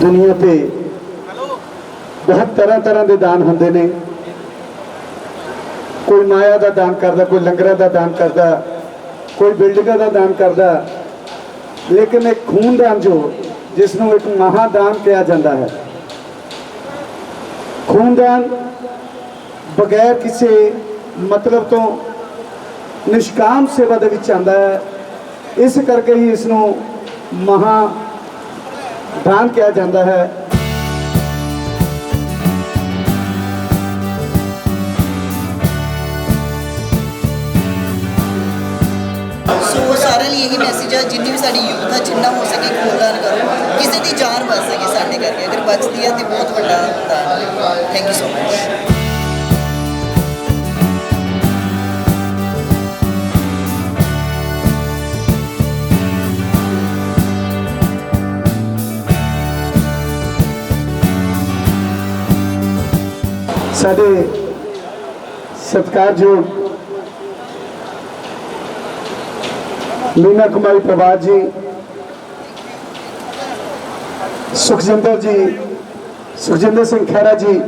ਦੁਨੀਆ ਤੇ ਬਹੁਤ ਤਰ੍ਹਾਂ ਤਰ੍ਹਾਂ ਦੇ ਦਾਨ ਹੁੰਦੇ ਨੇ। ਕੋਈ ਮਾਇਆ ਦਾ ਦਾਨ ਕਰਦਾ ਕੋਈ ਲੰਗਰਾਂ ਦਾ ਦਾਨ ਕਰਦਾ ਕੋਈ ਬਿਲਡਿੰਗਾਂ ਦਾ ਦਾਨ ਕਰਦਾ। ਲੇਕਿਨ ਇੱਕ ਖੂਨਦਾਨ ਜੋ ਜਿਸ ਨੂੰ ਇੱਕ ਮਹਾਦਾਨ ਕਿਹਾ ਜਾਂਦਾ ਹੈ। ਖੂਨਦਾਨ ਬਗੈਰ ਕਿਸੇ ਮਤਲਬ ਤੋਂ ਨਿਸ਼ਕਾਮ ਸੇਵਾ ਦੇ ਵਿੱਚ ਆਉਂਦਾ ਹੈ। ਇਸ ਕਰਕੇ ਹੀ ਇਸ ਨੂੰ ਮਹਾ ਦਾਨ ਕਿਹਾ ਜਾਂਦਾ ਹੈ। ਸੋ ਸਾਰਿਆਂ ਲਈ ਇਹੀ ਮੈਸੇਜ ਹੈ ਜਿੰਨੀ ਵੀ ਸਾਡੀ ਯੂਥ ਹੈ ਜਿੰਨਾ ਹੋ ਸਕੇ ਖੂਨਦਾਨ ਕਰੋ। ਕਿਸੇ ਦੀ ਜਾਨ ਬਚ ਸਕੇ ਸਾਡੇ ਕਰਕੇ, ਅਗਰ ਬਚਦੀ ਹੈ ਤੇ ਬਹੁਤ ਵੱਡਾ ਦਾਨ ਥੈਂਕ ਯੂ ਸੋ ਮਚ ਸਾਡੇ ਸਤਿਕਾਰਯੋਗ ਮੀਨਾ ਕੁਮਾਰੀ ਪ੍ਰਭਾਤ ਜੀ, ਸੁਖਜਿੰਦਰ ਜੀ, ਸੁਖਜਿੰਦਰ ਸਿੰਘ ਖਹਿਰਾ ਜੀ,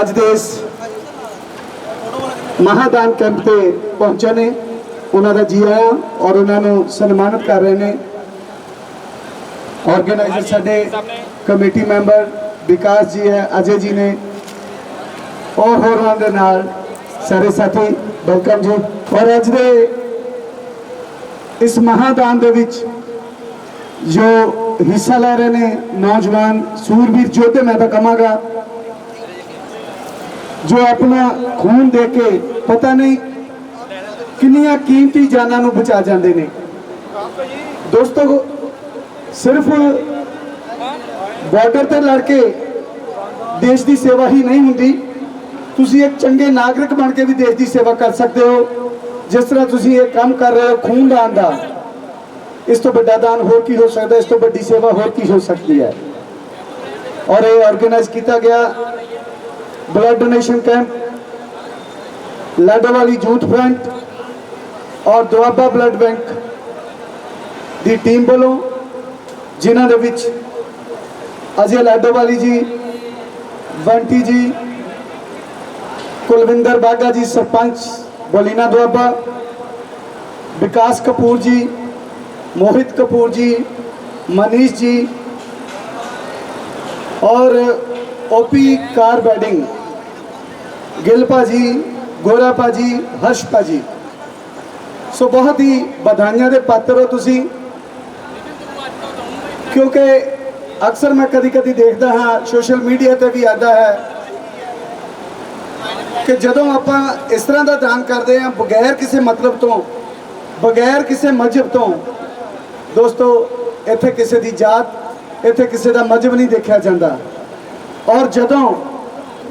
ਅੱਜ ਦੇ ਇਸ ਮਹਾਦਾਨ ਕੈਂਪ ਤੇ ਪਹੁੰਚੇ ਨੇ। ਉਹਨਾਂ ਦਾ ਜੀ ਆਇਆਂ ਔਰ ਉਹਨਾਂ ਨੂੰ ਸਨਮਾਨਿਤ ਕਰ ਰਹੇ ਨੇ। ਆਰਗੇਨਾਈਜ਼ਰ ਸਾਡੇ ਕਮੇਟੀ ਮੈਂਬਰ ਵਿਕਾਸ ਜੀ ਹੈ, ਅਜੇ ਜੀ ਨੇ। ਔਰ ਹੋਰਾਂ ਦੇ ਨਾਲ। ਸਾਰੇ ਸਾਥੀ, ਵੈਲਕਮ ਜੀ। ਔਰ ਅੱਜ ਦੇ ਇਸ ਮਹਾਦਾਨ ਦੇ ਵਿੱਚ ਜੋ ਹਿੱਸਾ ਲੈ ਰਹੇ ਨੇ ਨੌਜਵਾਨ ਸੂਰਬੀਰ ਯੋਧੇ ਮੈਂ ਤਾਂ ਕਹਾਂਗਾ, ਜੋ ਆਪਣਾ ਖੂਨ ਦੇ ਕੇ, ਪਤਾ ਨਹੀਂ ਕਿੰਨੀਆਂ ਕੀਮਤੀ ਜਾਨਾਂ ਨੂੰ ਬਚਾ ਜਾਂਦੇ ਨੇ। ਦੋਸਤੋ, ਸਿਰਫ ਬਾਰਡਰ ਤੇ ਲੜ ਕੇ ਦੇਸ਼ ਦੀ ਸੇਵਾ ਹੀ ਨਹੀਂ ਹੁੰਦੀ। ਤੁਸੀਂ ਇੱਕ ਚੰਗੇ ਨਾਗਰਿਕ ਬਣ ਕੇ ਵੀ ਦੇਸ਼ ਦੀ ਸੇਵਾ ਕਰ ਸਕਦੇ ਹੋ। ਜਿਸ ਤਰ੍ਹਾਂ ਤੁਸੀਂ ਇਹ ਕੰਮ ਕਰ ਰਹੇ ਹੋ ਖੂਨਦਾਨ ਦਾ। ਇਸ ਤੋਂ ਵੱਡਾ ਦਾਨ ਹੋਰ ਕੀ ਹੋ ਸਕਦਾ, ਇਸ ਤੋਂ ਵੱਡੀ ਸੇਵਾ ਹੋਰ ਕੀ ਹੋ ਸਕਦੀ ਹੈ? ਔਰ ਇਹ ਆਰਗੇਨਾਈਜ਼ ਕੀਤਾ ਗਿਆ blood donation camp Ladowali youth front ਔਰ ਦੁਆਬਾ ਬਲੱਡ ਬੈਂਕ ਦੀ ਟੀਮ ਵੱਲੋਂ, ਜਿਨ੍ਹਾਂ ਦੇ ਵਿੱਚ ਅਜੇ ਲਾਡੋਵਾਲੀ ਜੀ ਬੰਟੀ ਜੀ, ਕੁਲਵਿੰਦਰ ਬਾਗਾ ਜੀ, ਸਰਪੰਚ ਬੋਲੀਨਾ ਦੁਆਬਾ, ਵਿਕਾਸ ਕਪੂਰ ਜੀ, ਮੋਹਿਤ ਕਪੂਰ ਜੀ, ਮਨੀਸ਼ ਜੀ ਔਰ ਓਪੀ ਕਾਰ ਬੈਡਿੰਗ ਗਿੱਲ ਭਾਜੀ, ਗੋਰਾ ਭਾਜੀ, ਹਰਸ਼ ਭਾਜੀ। ਸੋ ਬਹੁਤ ਹੀ ਵਧਾਈਆਂ ਦੇ ਪਾਤਰ ਹੋ ਤੁਸੀਂ, ਕਿਉਂਕਿ ਅਕਸਰ ਮੈਂ ਕਦੀ ਕਦੀ ਦੇਖਦਾ ਹਾਂ, ਸੋਸ਼ਲ ਮੀਡੀਆ ਤੇ ਵੀ ਆਦਾ ਹੈ ਕਿ ਜਦੋਂ ਆਪਾਂ ਇਸ ਤਰ੍ਹਾਂ ਦਾ ਦਾਨ ਕਰਦੇ ਹਾਂ, ਬਗੈਰ ਕਿਸੇ ਮਤਲਬ ਤੋਂ, ਬਗੈਰ ਕਿਸੇ ਮਜਹਬ ਤੋਂ, ਦੋਸਤੋ, ਇੱਥੇ ਕਿਸੇ ਦੀ ਜਾਤ, ਇੱਥੇ ਕਿਸੇ ਦਾ ਮਜਹਬ ਨਹੀਂ ਦੇਖਿਆ ਜਾਂਦਾ। ਔਰ ਜਦੋਂ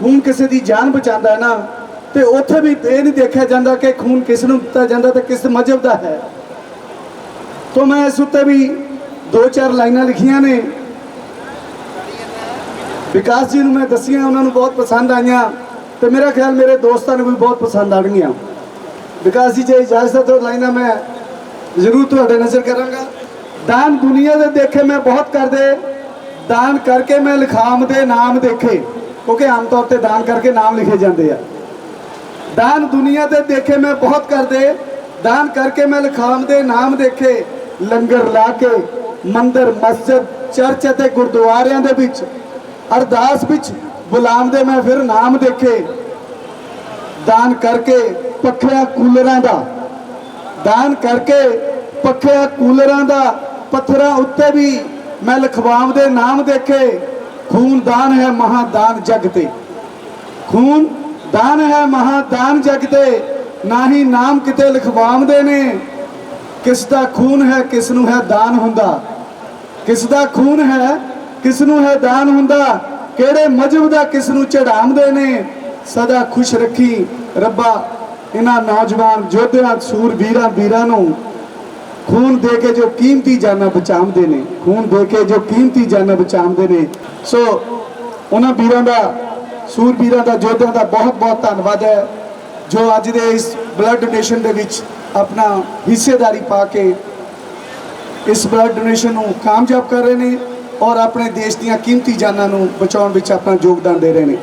ਖੂਨ ਕਿਸੇ ਦੀ ਜਾਨ ਬਚਾਉਂਦਾ ਹੈ ਨਾ, ਤੇ ਉੱਥੇ ਵੀ ਇਹ ਨਹੀਂ ਦੇਖਿਆ ਜਾਂਦਾ ਕਿ ਖੂਨ ਕਿਸ ਨੂੰ ਦਿੱਤਾ ਜਾਂਦਾ ਤੇ ਕਿਸ ਮਜਹਬ ਦਾ ਹੈ। ਤੋਂ ਮੈਂ ਇਸ ਉੱਤੇ ਵੀ ਦੋ ਚਾਰ ਲਾਈਨਾਂ ਲਿਖੀਆਂ ਨੇ। ਵਿਕਾਸ ਜੀ ਨੂੰ ਮੈਂ ਦੱਸੀਆਂ, ਉਹਨਾਂ ਨੂੰ ਬਹੁਤ ਪਸੰਦ ਆਈਆਂ ਤੇ ਮੇਰਾ ਖਿਆਲ ਮੇਰੇ ਦੋਸਤਾਂ ਨੂੰ ਵੀ ਬਹੁਤ ਪਸੰਦ ਆਣਗੀਆਂ ਵਿਕਾਸ ਜੀ, ਜੇ ਇਜਾਜ਼ਤ ਹੈ ਤਾਂ ਲਾਈਨਾਂ ਮੈਂ ਜ਼ਰੂਰ ਤੁਹਾਡੇ ਨਜ਼ਰ ਕਰਾਂਗਾ। ਦਾਨ ਦੁਨੀਆ ਦੇ ਦੇਖੇ ਮੈਂ ਬਹੁਤ ਕਰਦੇ, ਦਾਨ ਕਰਕੇ ਮੈਂ ਲਿਖਾਮ ਦੇ ਨਾਮ ਦੇਖੇ, ਕਿਉਂਕਿ ਆਮ ਤੌਰ ਤੇ ਦਾਨ ਕਰਕੇ ਨਾਮ ਲਿਖੇ ਜਾਂਦੇ ਆ। ਦਾਨ ਦੁਨੀਆ ਦੇ ਦੇਖੇ ਮੈਂ ਬਹੁਤ ਕਰਦੇ, ਦਾਨ ਕਰਕੇ ਮੈਂ ਲਿਖਾਮ ਦੇ ਨਾਮ ਦੇਖੇ, ਲੰਗਰ ਲਾ ਕੇ, ਮੰਦਰ, ਮਸਜਿਦ, ਚਰਚ ਅਤੇ ਗੁਰਦੁਆਰਿਆਂ ਦੇ ਵਿੱਚ ਅਰਦਾਸ ਵਿੱਚ ਗੁਲਾਮ ਦੇ ਮੈਂ ਫਿਰ ਨਾਮ ਦੇਖੇ। ਦਾਨ ਕਰਕੇ ਪੱਖਿਆਂ ਕੂਲਰਾਂ ਦਾ। ਦਾਨ ਕਰਕੇ ਪੱਖਿਆਂ ਕੂਲਰਾਂ ਦਾ ਪੱਥਰਾਂ ਉੱਤੇ ਵੀ ਮੈਂ ਲਖਵਾਮ ਦੇ ਨਾਮ ਦੇਖੇ। ਖੂਨ ਦਾਨ ਹੈ ਮਹਾਦਾਨ ਜਗ ਤੇ। ਖੂਨ ਦਾਨ ਹੈ ਮਹਾਦਾਨ ਜਗ ਤੇ। ਨਾ ਹੀ ਨਾਮ ਕਿਤੇ ਲਿਖਵਾਉਂਦੇ ਨੇ। ਕਿਸ ਦਾ ਖੂਨ ਹੈ, ਕਿਸ ਨੂੰ ਹੈ ਦਾਨ ਹੁੰਦਾ। ਕਿਸ ਦਾ ਖੂਨ ਹੈ ਕਿਸ ਨੂੰ ਹੈ ਦਾਨ ਹੁੰਦਾ? ਕਿਹੜੇ ਮਜਹਬ ਦਾ ਕਿਸ ਨੂੰ ਚੜਾਉਂਦੇ ਨੇ? ਸਦਾ ਖੁਸ਼ ਰੱਖੀ ਰੱਬਾ ਇਹਨਾਂ ਨੌਜਵਾਨ ਯੋਧਿਆਂ ਸੂਰ ਵੀਰਾਂ ਵੀਰਾਂ ਨੂੰ ਖੂਨ ਦੇ ਕੇ ਜੋ ਕੀਮਤੀ ਜਾਨਾਂ ਬਚਾਉਂਦੇ ਨੇ, ਖੂਨ ਦੇ ਕੇ ਜੋ ਕੀਮਤੀ ਜਾਨਾਂ ਬਚਾਉਂਦੇ ਨੇ। ਸੋ ਉਹਨਾਂ ਵੀਰਾਂ ਦਾ, ਸੂਰ ਵੀਰਾਂ ਦਾ ਯੋਧਿਆਂ ਦਾ ਬਹੁਤ ਬਹੁਤ ਧੰਨਵਾਦ ਹੈ, ਜੋ ਅੱਜ ਦੇ ਇਸ ਬਲੱਡ ਡੋਨੇਸ਼ਨ ਦੇ ਵਿੱਚ ਆਪਣਾ ਹਿੱਸੇਦਾਰੀ ਪਾ ਕੇ ਇਸ ਬਲੱਡ ਡੋਨੇਸ਼ਨ ਨੂੰ ਕਾਮਯਾਬ ਕਰ ਰਹੇ ਨੇ। ਔਰ ਆਪਣੇ ਦੇਸ਼ ਦੀਆਂ ਕੀਮਤੀ ਜਾਨਾਂ ਨੂੰ ਬਚਾਉਣ ਵਿੱਚ ਆਪਣਾ ਯੋਗਦਾਨ ਦੇ ਰਹੇ ਨੇ।